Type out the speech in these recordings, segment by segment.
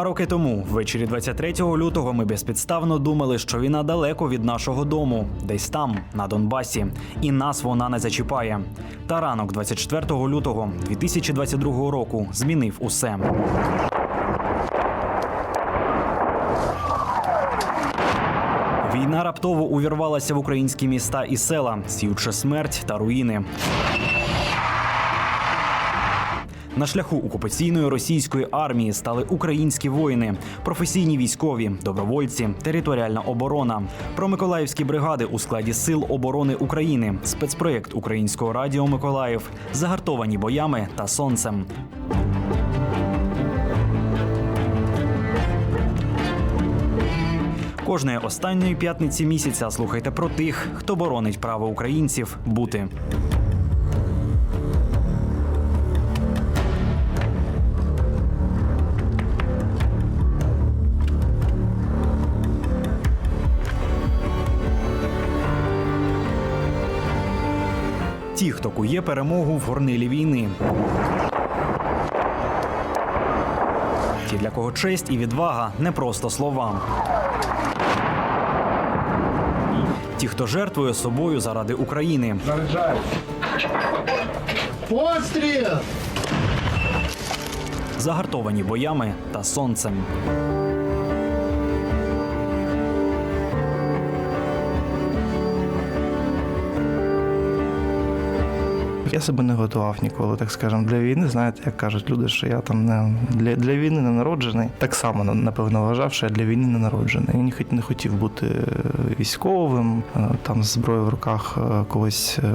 Два роки тому, ввечері 23 лютого, ми безпідставно думали, що війна далеко від нашого дому, десь там, на Донбасі, і нас вона не зачіпає. Та ранок 24 лютого 2022 року змінив усе. Війна раптово увірвалася в українські міста і села, сіючи смерть та руїни. На шляху окупаційної російської армії стали українські воїни, професійні військові, добровольці, територіальна оборона. Про миколаївські бригади у складі сил оборони України, спецпроєкт українського радіо Миколаїв, загартовані боями та сонцем. Кожної останньої п'ятниці місяця слухайте про тих, хто боронить право українців бути. Ті, хто кує перемогу в горнилі війни. Ті, для кого честь і відвага не просто слова. Ті, хто жертвує собою заради України. Постріл! загартовані боями та сонцем. Я себе не готував ніколи, так скажемо, для війни. Знаєте, як кажуть люди, що я там не для, для війни не народжений. Так само напевно вважав, що я для війни не народжений. Я хот- не хотів бути військовим, е, там з зброєю в руках е, когось е,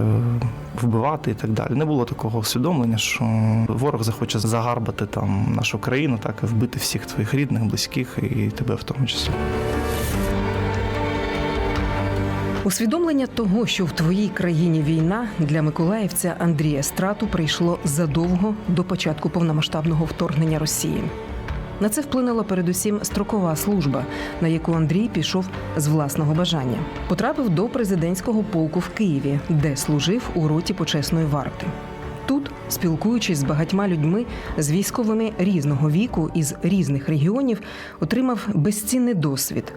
вбивати і так далі. Не було такого усвідомлення, що ворог захоче загарбати там нашу країну, так і вбити всіх твоїх рідних, близьких і тебе в тому числі. Усвідомлення того, що в твоїй країні війна для миколаївця Андрія Страту прийшло задовго до початку повномасштабного вторгнення Росії. На це вплинула передусім строкова служба, на яку Андрій пішов з власного бажання. Потрапив до президентського полку в Києві, де служив у роті почесної варти. Тут, спілкуючись з багатьма людьми з військовими різного віку із різних регіонів, отримав безцінний досвід.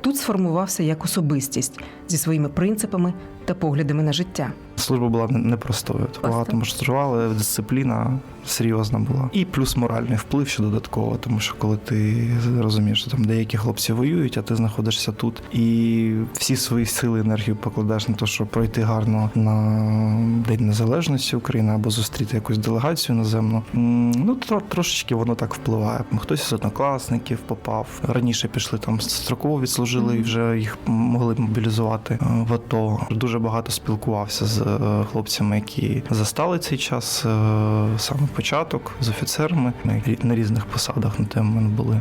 Тут сформувався як особистість зі своїми принципами та поглядами на життя. Служба була непростою. Багато маршрували, дисципліна серйозна була. І плюс моральний вплив ще додатково, тому що коли ти розумієш, що там деякі хлопці воюють, а ти знаходишся тут, і всі свої сили, енергію покладаєш на те, щоб пройти гарно на День Незалежності України або зустріти якусь делегацію наземну. Ну, тро- трошечки воно так впливає. Хтось з однокласників попав. Раніше пішли там строково відслужили і вже їх могли мобілізувати е, в АТО. Дуже багато спілкувався з хлопцями, які застали цей час е, саме початок з офіцерами на рі- різних посадах на той момент були.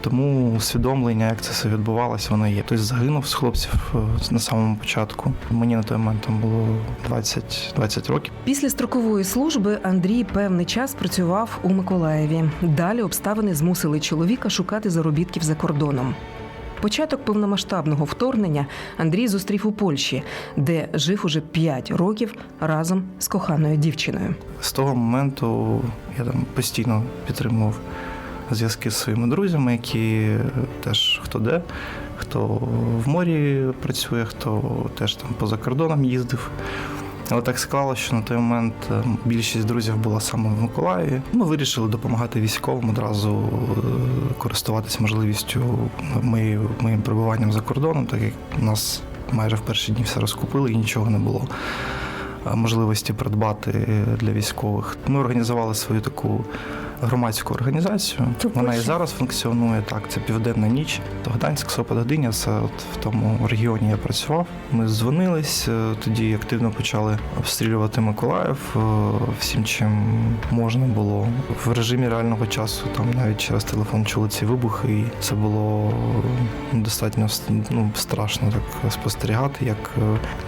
Тому усвідомлення, як це все відбувалося, воно є. Хтось загинув з хлопців е, на самому початку. Мені на той момент там було 20, 20 років. Після строкової служби Андрій певний час працював у Миколаєві. Далі обставини змусили чоловіка шукати заробітків за кордоном. Початок повномасштабного вторгнення Андрій зустрів у Польщі, де жив уже 5 років разом з коханою дівчиною. З того моменту я там постійно підтримував зв'язки з своїми друзями, які теж хто де, хто в морі працює, хто теж там поза кордоном їздив. Але так склалося, що на той момент е, більшість друзів була саме в Миколаєві. Ми вирішили допомагати військовим одразу е, користуватися можливістю моїм перебуванням за кордоном, так як нас майже в перші дні все розкупили і нічого не було е, можливості придбати для військових. Ми організували свою таку громадську організацію. Вона і зараз функціонує. Так, це південна ніч. То Гданськ, Сопот, це от в тому регіоні я працював. Ми дзвонились, е, тоді активно почали обстрілювати Миколаїв е, всім, чим можна було. В режимі реального часу там навіть через телефон чули ці вибухи, і це було е, достатньо ну, страшно так спостерігати, як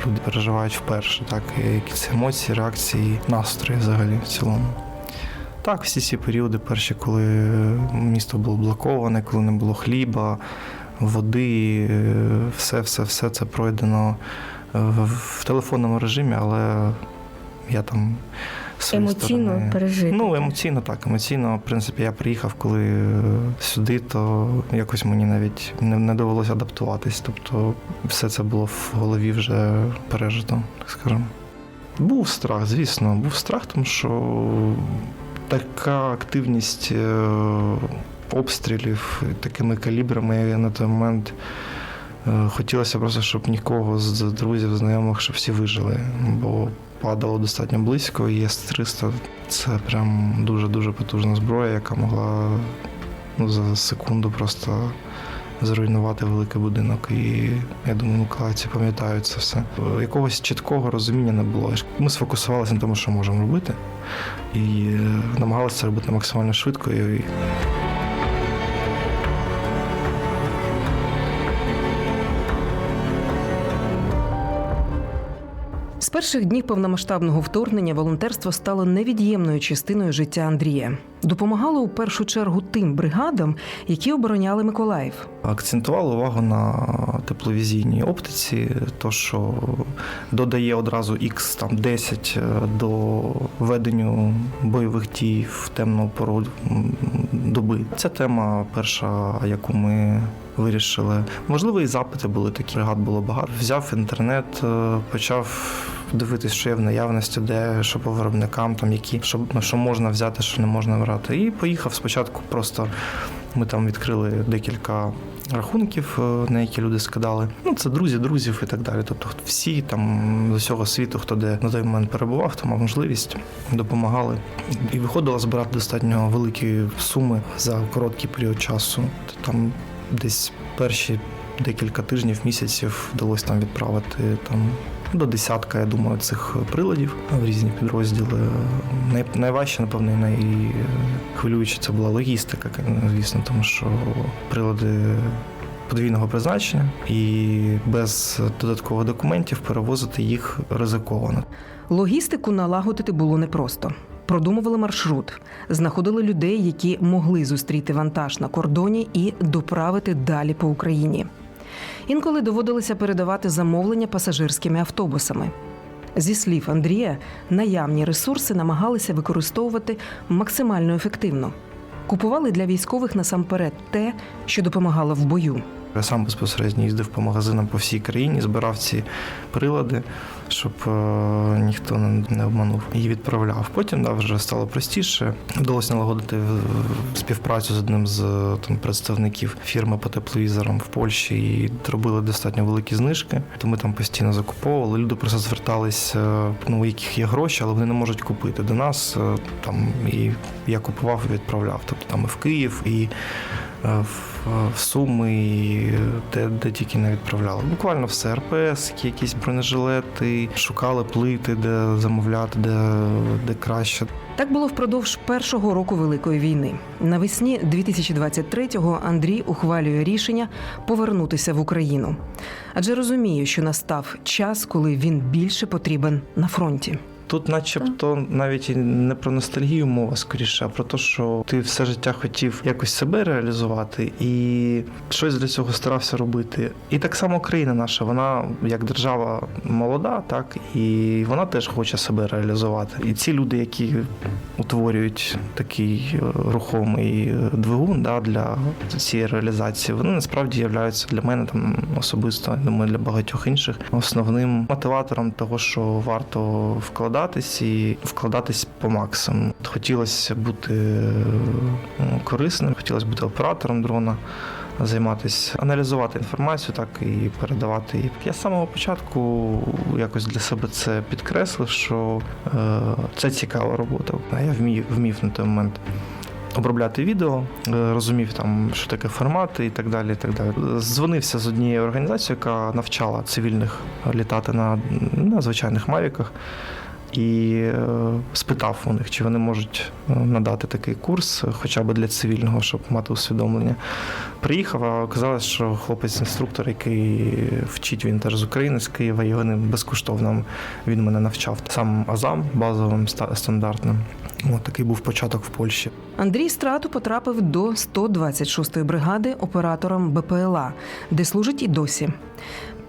люди переживають вперше, так і якісь емоції, реакції, настрої взагалі в цілому. Так, всі ці періоди, перші, коли місто було блоковане, коли не було хліба, води, е, все, все, все це пройдено е, в телефонному режимі, але я там Емоційно сторони. пережити. Ну, емоційно так. Емоційно, в принципі, я приїхав, коли е, сюди, то якось мені навіть не, не довелося адаптуватись. Тобто, все це було в голові вже пережито, так скажемо. Був страх, звісно, був страх, тому що така активність е, обстрілів такими калібрами на той момент. е, Хотілося просто, щоб нікого з друзів, знайомих, щоб всі вижили, бо падало достатньо близько, і С-300 це прям дуже-дуже потужна зброя, яка могла ну, за секунду просто зруйнувати великий будинок. І я думаю, миколаївці пам'ятають це все. Якогось чіткого розуміння не було. Ми сфокусувалися на тому, що можемо робити, і е, намагалися робити максимально швидко. І перших днів повномасштабного вторгнення волонтерство стало невід'ємною частиною життя Андрія. Допомагало у першу чергу тим бригадам, які обороняли Миколаїв. Акцентували увагу на тепловізійній оптиці, то що додає одразу X там 10 до веденню бойових дій в темну пору доби. Ця тема перша, яку ми вирішили. Можливо, і запити були такі. Бригад було багато. Взяв інтернет, е, почав. Дивитись, що є в наявності, де що по виробникам, там які що, що можна взяти, що не можна брати. І поїхав спочатку. Просто ми там відкрили декілька рахунків, е, на які люди скидали. Ну це друзі, друзів і так далі. Тобто всі там з усього світу, хто де на той момент перебував, хто мав можливість, допомагали. І виходило збирати достатньо великі суми за короткий період часу. Там десь перші декілька тижнів, місяців вдалося там відправити там. До десятка, я думаю, цих приладів в різні підрозділи. Най, найважче, напевно, найхвилююче це була логістика, звісно, тому що прилади подвійного призначення і без додаткових документів перевозити їх ризиковано. Логістику налагодити було непросто. Продумували маршрут, знаходили людей, які могли зустріти вантаж на кордоні і доправити далі по Україні. Інколи доводилося передавати замовлення пасажирськими автобусами. Зі слів Андрія, наявні ресурси намагалися використовувати максимально ефективно. Купували для військових насамперед те, що допомагало в бою. Я сам безпосередньо їздив по магазинам по всій країні, збирав ці прилади, щоб е, ніхто не, обманув і відправляв. Потім да, вже стало простіше. Вдалося налагодити е, співпрацю з одним з там представників фірми по тепловізорам в Польщі і робили достатньо великі знижки. То ми там постійно закуповували. Люди просто звертались, е, ну у яких є гроші, але вони не можуть купити до нас. Там і я купував і відправляв. Тобто там і в Київ, і в, в Суми, і де, де тільки не відправляли. Буквально все РПС, якісь бронежилети, шукали плити, де замовляти, де, де краще. Так було впродовж першого року Великої війни. Навесні 2023-го Андрій ухвалює рішення повернутися в Україну, адже розуміє, що настав час, коли він більше потрібен на фронті. Тут, начебто, навіть і не про ностальгію мова скоріше, а про те, що ти все життя хотів якось себе реалізувати і щось для цього старався робити. І так само країна наша, вона як держава молода, так і вона теж хоче себе реалізувати. І ці люди, які утворюють такий е, рухомий е, двигун да, для цієї реалізації, вони насправді являються для мене там особисто, я думаю, для багатьох інших основним мотиватором того, що варто вкладатись і вкладатись по максимуму. Хотілося бути е, корисним, хотілося бути оператором дрона. Займатися, аналізувати інформацію, так і передавати її. Я з самого початку якось для себе це підкреслив, що е, це цікава робота. Я вмів, вмів на той момент обробляти відео, е, розумів там, що таке формати і так далі. І так далі. Дзвонився з однією організацією, яка навчала цивільних літати на, на звичайних мавіках. І е, спитав у них, чи вони можуть е, надати такий курс, е, хоча б для цивільного, щоб мати усвідомлення. Приїхав, а оказалось, що хлопець-інструктор, який вчить він теж з України, з Києва, його не безкоштовно він мене навчав. Сам Азам базовим ста- стандартним. От такий був початок в Польщі. Андрій Страту потрапив до 126-ї бригади оператором БПЛА, де служить і досі.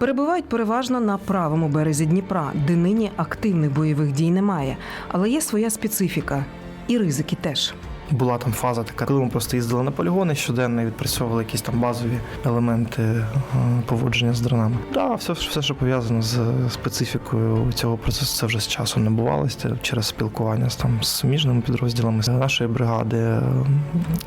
Перебувають переважно на правому березі Дніпра, де нині активних бойових дій немає, але є своя специфіка і ризики теж. Була там фаза така, коли ми просто їздили на полігони щоденно і відпрацьовували якісь там базові елементи е, поводження з дронами. Да, все, все, що пов'язано з специфікою цього процесу, це вже з часом набувалося це через спілкування з там з суміжними підрозділами нашої бригади.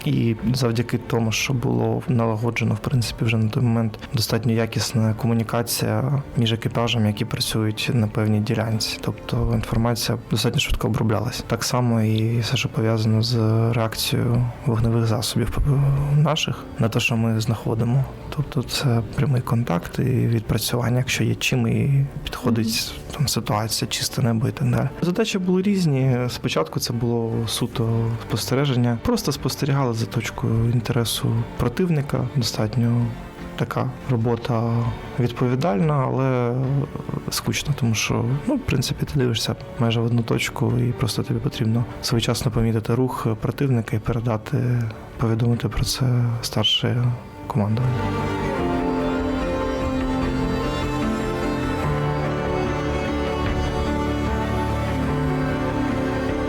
І завдяки тому, що було налагоджено, в принципі, вже на той момент достатньо якісна комунікація між екіпажами, які працюють на певній ділянці. Тобто інформація достатньо швидко оброблялася. Так само і все, що пов'язано з реакцією вогневих засобів наших на те, що ми знаходимо. Тобто це прямий контакт і відпрацювання, якщо є чим і підходить там ситуація, чисте небо і так далі. Задачі були різні. Спочатку це було суто спостереження. Просто спостерігали за точкою інтересу противника. Достатньо така робота відповідальна, але скучна, тому що ну, в принципі ти дивишся майже в одну точку, і просто тобі потрібно своєчасно помітити рух противника і передати, повідомити про це старше командування.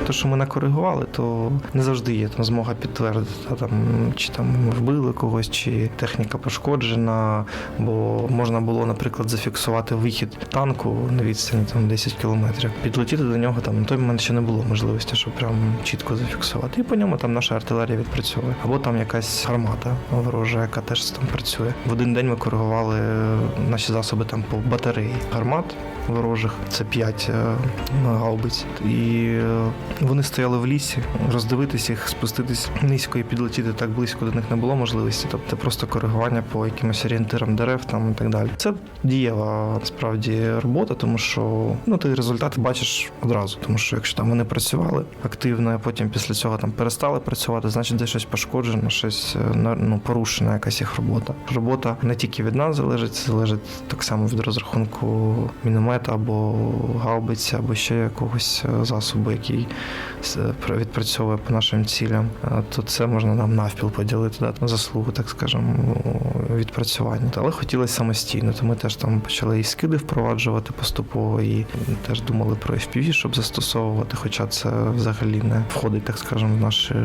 Те, що ми накоригували, то не завжди є там змога підтвердити, там, чи там вбили когось, чи техніка пошкоджена, бо можна було, наприклад, зафіксувати вихід танку на відстані там 10 кілометрів. Підлетіти до нього там на той момент ще не було можливості, щоб прям чітко зафіксувати. І по ньому там наша артилерія відпрацьовує. Або там якась гармата ворожа, яка теж там працює. В один день ми коригували е, наші засоби там по батареї гармат ворожих. Це 5 гаубиць. І е, вони стояли в лісі, роздивитись їх, спуститись низько і підлетіти так близько до них не було можливості. Тобто просто коригування по якимось орієнтирам дерев там і так далі. Це дієва насправді робота, тому що ну ти результати бачиш одразу. Тому що якщо там вони працювали активно, а потім після цього там перестали працювати, значить десь щось пошкоджено, щось е, ну, порушена якась їх робота. Робота не тільки від нас залежить, залежить так само від розрахунку міномета або гаубиці, або ще якогось е, засобу, який с- відпрацьовує по нашим цілям. Е, То це можна нам навпіл поділити, дати заслугу, так скажемо, відпрацювання. Але хотілося самостійно, то ми теж там почали і скиди впроваджувати поступово, і теж думали про FPV, щоб застосовувати, хоча це взагалі не входить, так скажемо, в наші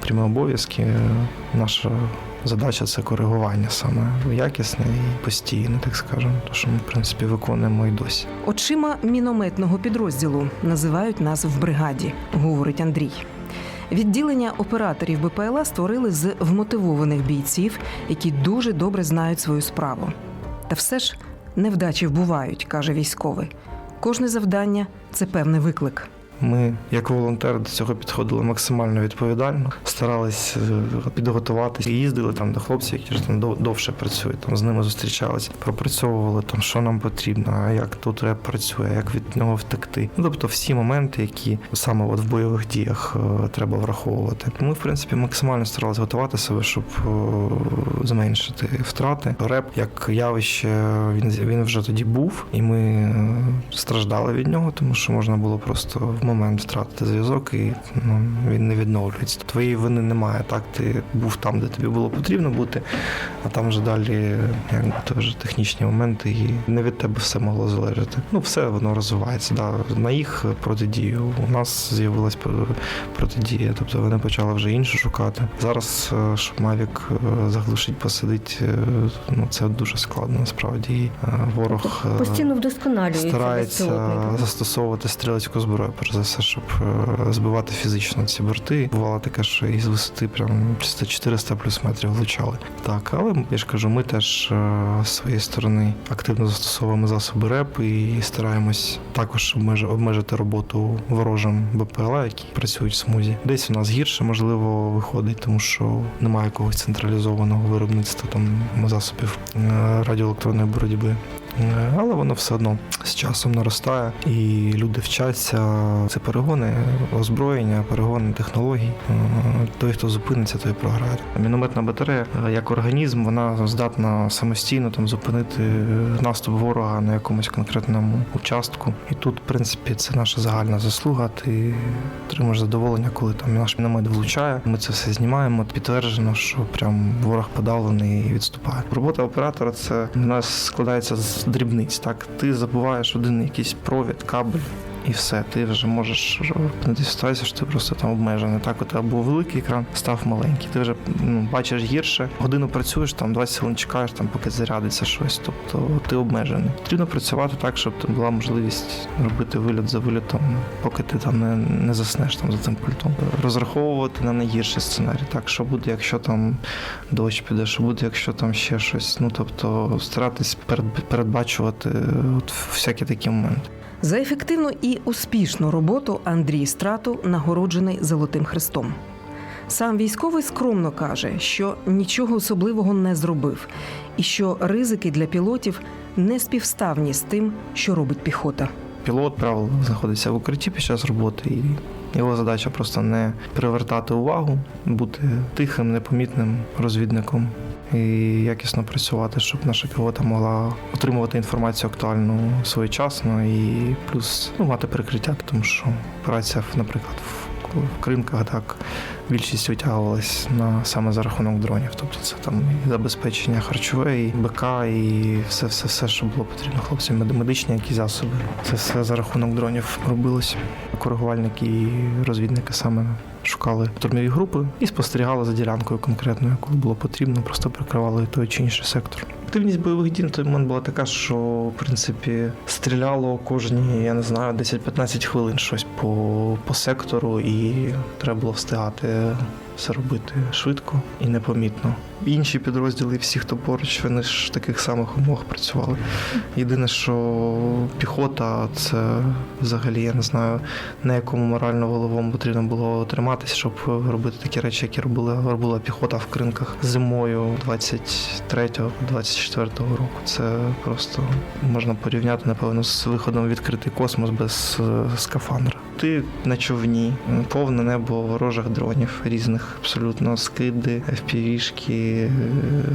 прямі обов'язки. Е, Наша задача це коригування саме якісне і постійне, так скажемо, то що ми, в принципі, виконуємо і досі. Очима мінометного підрозділу називають нас в бригаді, говорить Андрій. Відділення операторів БПЛА створили з вмотивованих бійців, які дуже добре знають свою справу. Та все ж невдачі вбувають, каже військовий. Кожне завдання це певний виклик. Ми, як волонтери, до цього підходили максимально відповідально, старались е, підготуватися. Їздили там до хлопців, які ж там дов- довше працюють. Там з ними зустрічалися, пропрацьовували там, що нам потрібно, як тут реп працює, як від нього втекти. Ну тобто всі моменти, які саме от в бойових діях е, треба враховувати. Ми, в принципі, максимально старалися готувати себе, щоб е, зменшити втрати. Реп як явище, він він вже тоді був, і ми страждали від нього, тому що можна було просто в момент втратити зв'язок, і ну, він не відновлюється. Твоєї вини немає. Так, ти був там, де тобі було потрібно бути, а там вже далі якби то вже технічні моменти, і не від тебе все могло залежати. Ну, все воно розвивається. Да. На їх протидію у нас з'явилась протидія, тобто вони почали вже іншу шукати. Зараз, е, щоб Мавік е, заглушить, посадить, е, ну це дуже складно насправді. І, Ворог Постійно вдосконалюється старається застосовувати стрілецьку зброю, все, щоб е, збивати фізично ці борти. Бувало таке, що із висоти прям 400 плюс метрів влучали. Так, але я ж кажу, ми теж е, з своєї сторони активно застосовуємо засоби РЕП і стараємось також обмежити роботу ворожим БПЛА, які працюють в смузі. Десь у нас гірше можливо виходить, тому що немає якогось централізованого виробництва там засобів е, радіоелектронної боротьби. Е, Але воно все одно з часом наростає, і люди вчаться. Це перегони озброєння, перегони технологій. Е, Той, хто зупиниться, той програє. Мінометна батарея е, як організм, вона здатна самостійно там зупинити наступ ворога на якомусь конкретному участку. І тут, в принципі, це наша загальна заслуга. Ти отримуєш задоволення, коли там наш міномет влучає. Ми це все знімаємо. Підтверджено, що прям ворог подавлений і відступає. Робота оператора це в нас складається з дрібниць. Так, ти забуваєш один якийсь провід, кабель. І все, ти вже можеш опинитися в ситуації, що ти просто там обмежений. Так, от або великий екран став маленький. Ти вже ну, бачиш гірше. Годину працюєш, там 20 хвилин чекаєш, там поки зарядиться щось. Тобто ти обмежений. Потрібно працювати так, щоб була можливість робити виліт за вилітом, поки ти там не, не заснеш там за цим пультом. Розраховувати на найгірший сценарій. Так, що буде, якщо там дощ піде, що буде, якщо там ще щось. Ну тобто старатись передбачувати от всякі такі моменти. За ефективну і успішну роботу Андрій Страту нагороджений Золотим Хрестом. Сам військовий скромно каже, що нічого особливого не зробив, і що ризики для пілотів не співставні з тим, що робить піхота. Пілот правил знаходиться в укритті під час роботи, і його задача просто не привертати увагу, бути тихим, непомітним розвідником і якісно працювати, щоб наша пілота могла отримувати інформацію актуальну своєчасно і плюс ну, мати прикриття, тому що операція, наприклад, в кринках так більшість витягувалась на саме за рахунок дронів. Тобто це там і забезпечення харчове, і БК, і все, все, все, що було потрібно хлопцям, медичні якісь засоби. Це все за рахунок дронів робилось. Коригувальники і розвідники саме шукали штурмові групи і спостерігали за ділянкою конкретною, коли було потрібно, просто прикривали той чи інший сектор. Активність бойових дій на той момент була така, що в принципі стріляло кожні, я не знаю, 10-15 хвилин щось по, по сектору, і треба було встигати Yeah. Все робити швидко і непомітно. Інші підрозділи, всі, хто поруч, вони ж в таких самих умовах працювали. Єдине, що піхота, це взагалі я не знаю, на якому морально-воловому потрібно було триматися, щоб робити такі речі, які робила, робила піхота в кринках зимою 23-24 року. Це просто можна порівняти, напевно, з виходом в відкритий космос без е, скафандра. Ти на човні, повне небо ворожих дронів різних, абсолютно скиди, FPV-шки,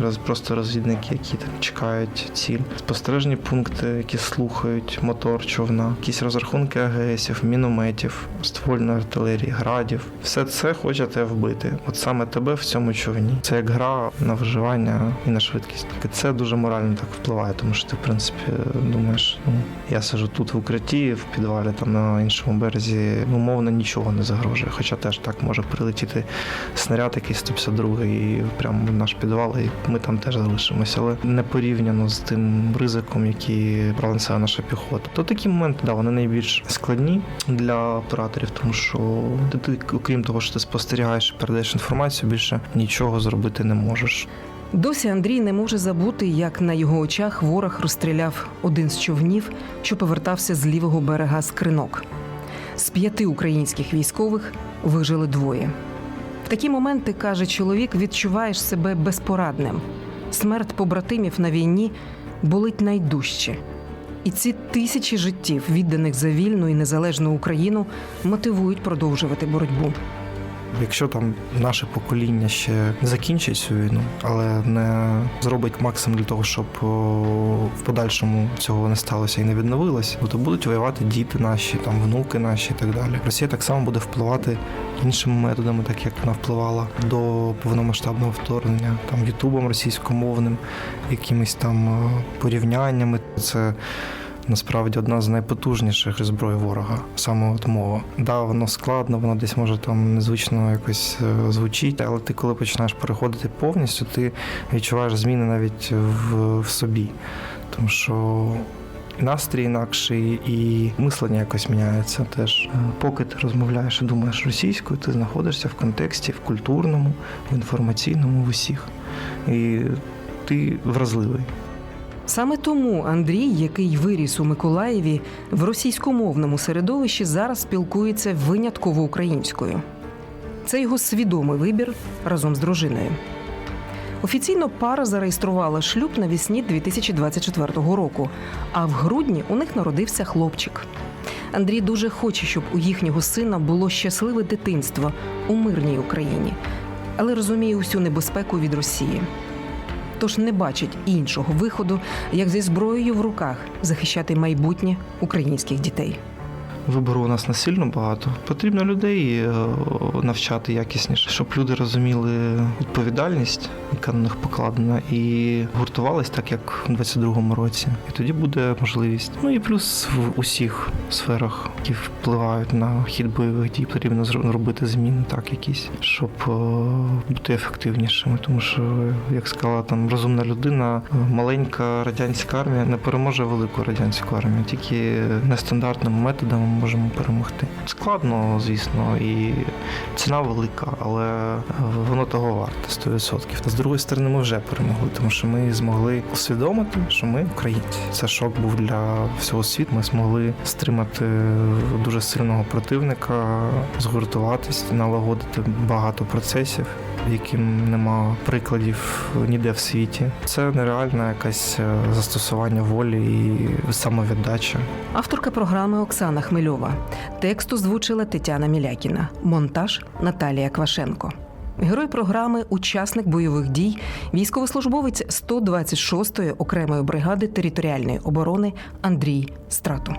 роз, просто розвідники, які там чекають ціль, спостережні пункти, які слухають мотор човна, якісь розрахунки АГСів, мінометів, ствольної артилерії, градів. Все це хоче тебе вбити. От саме тебе в цьому човні. Це як гра на виживання і на швидкість. І це дуже морально так впливає, тому що ти, в принципі, думаєш, ну я сиджу тут в укритті, в підвалі, там на іншому березі, умовно нічого не загрожує. Хоча теж так може прилетіти снаряд, якийсь 152 і прямо в наш підвал, і ми там теж залишимося, але не порівняно з тим ризиком, який брала на себе наша піхота. То такі моменти, да, вони найбільш складні для операторів, тому що ти, окрім того, що ти спостерігаєш передаєш інформацію, більше нічого зробити не можеш. Досі Андрій не може забути, як на його очах ворог розстріляв один з човнів, що повертався з лівого берега з кринок. З п'яти українських військових вижили двоє. В такі моменти, каже чоловік, відчуваєш себе безпорадним. Смерть побратимів на війні болить найдужче. І ці тисячі життів, відданих за вільну і незалежну Україну, мотивують продовжувати боротьбу. Якщо там наше покоління ще закінчить цю війну, але не зробить максимум для того, щоб в подальшому цього не сталося і не відновилось, то будуть воювати діти наші, там внуки наші і так далі. Росія так само буде впливати іншими методами, так як вона впливала до повномасштабного вторгнення, там ютубом російськомовним, якимись там порівняннями. Це насправді одна з найпотужніших зброй ворога, саме от мова. Да, воно складно, воно десь може там незвично якось е, звучить, але ти коли починаєш переходити повністю, ти відчуваєш зміни навіть в, в собі. Тому що настрій інакший, і мислення якось міняється теж. Е, Поки ти розмовляєш і думаєш російською, ти знаходишся в контексті, в культурному, в інформаційному, в усіх. І ти вразливий. Саме тому Андрій, який виріс у Миколаєві, в російськомовному середовищі зараз спілкується винятково українською. Це його свідомий вибір разом з дружиною. Офіційно пара зареєструвала шлюб навесні 2024 року, а в грудні у них народився хлопчик. Андрій дуже хоче, щоб у їхнього сина було щасливе дитинство у мирній Україні, але розуміє усю небезпеку від Росії. Тож не бачить іншого виходу, як зі зброєю в руках захищати майбутнє українських дітей. Вибору у нас не сильно багато. Потрібно людей е, навчати якісніше, щоб люди розуміли відповідальність, яка на них покладена, і гуртувались так, як у 22-му році. І тоді буде можливість. Ну і плюс в усіх сферах, які впливають на хід бойових дій, потрібно зро- робити зміни, так якісь, щоб е, бути ефективнішими. Тому що, як сказала там розумна людина, е, маленька радянська армія не переможе велику радянську армію, тільки нестандартними методами ми можемо перемогти. Складно, звісно, і ціна велика, але воно того варте 100%. З другої сторони, ми вже перемогли, тому що ми змогли усвідомити, що ми українці. Це шок був для всього світу. Ми змогли стримати дуже сильного противника, згуртуватись, налагодити багато процесів. Яким нема прикладів ніде в світі, це нереальне якесь е, застосування волі і самовіддача. Авторка програми Оксана Хмельова. Текст озвучила Тетяна Мілякіна. Монтаж Наталія Квашенко. Герой програми учасник бойових дій, військовослужбовець 126-ї окремої бригади територіальної оборони Андрій Страту.